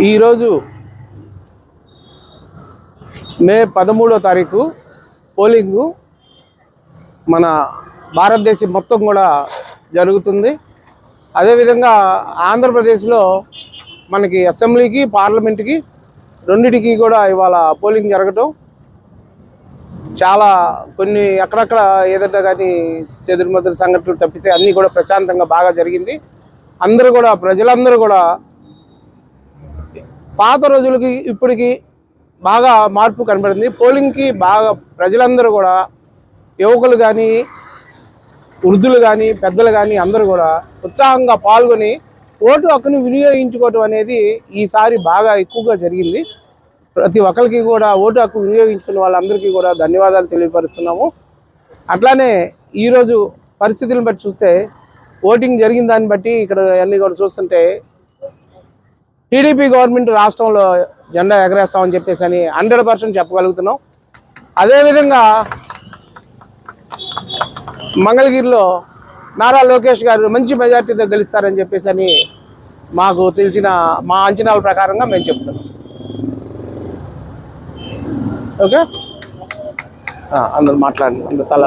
ఈరోజు మే పదమూడో తారీఖు పోలింగు మన భారతదేశం మొత్తం కూడా జరుగుతుంది. అదేవిధంగా ఆంధ్రప్రదేశ్లో మనకి అసెంబ్లీకి పార్లమెంట్కి రెండిటికి కూడా ఇవాళ పోలింగ్ జరగటం చాలా కొన్ని అక్కడక్కడ ఏదైనా కానీ చెదురుమదురు సంఘటనలు తప్పితే అన్నీ కూడా ప్రశాంతంగా బాగా జరిగింది. అందరూ కూడా ప్రజలందరూ కూడా పాత రోజులకి ఇప్పటికి బాగా మార్పు కనబడింది. పోలింగ్కి బాగా ప్రజలందరూ కూడా యువకులు కానీ వృద్ధులు కానీ పెద్దలు కానీ అందరూ కూడా ఉత్సాహంగా పాల్గొని ఓటు హక్కును వినియోగించుకోవటం అనేది ఈసారి బాగా ఎక్కువగా జరిగింది. ప్రతి ఒక్కరికి కూడా ఓటు హక్కు వినియోగించుకున్న వాళ్ళందరికీ కూడా ధన్యవాదాలు తెలియపరుస్తున్నాము. అట్లానే ఈరోజు పరిస్థితులను బట్టి చూస్తే ఓటింగ్ జరిగిన దాన్ని బట్టి ఇక్కడ అన్ని కూడా చూస్తుంటే టీడీపీ గవర్నమెంట్ రాష్ట్రంలో జెండా ఎగరేస్తామని చెప్పేసి అని హండ్రెడ్ పర్సెంట్ చెప్పగలుగుతున్నాం. అదేవిధంగా మంగళగిరిలో నారా లోకేష్ గారు మంచి మెజార్టీతో గెలుస్తారని చెప్పేసి అని మాకు తెలిసిన మా అంచనాల ప్రకారంగా మేము చెప్తున్నాం. ఓకే? అందరు మాట్లాడండి. అందరు తల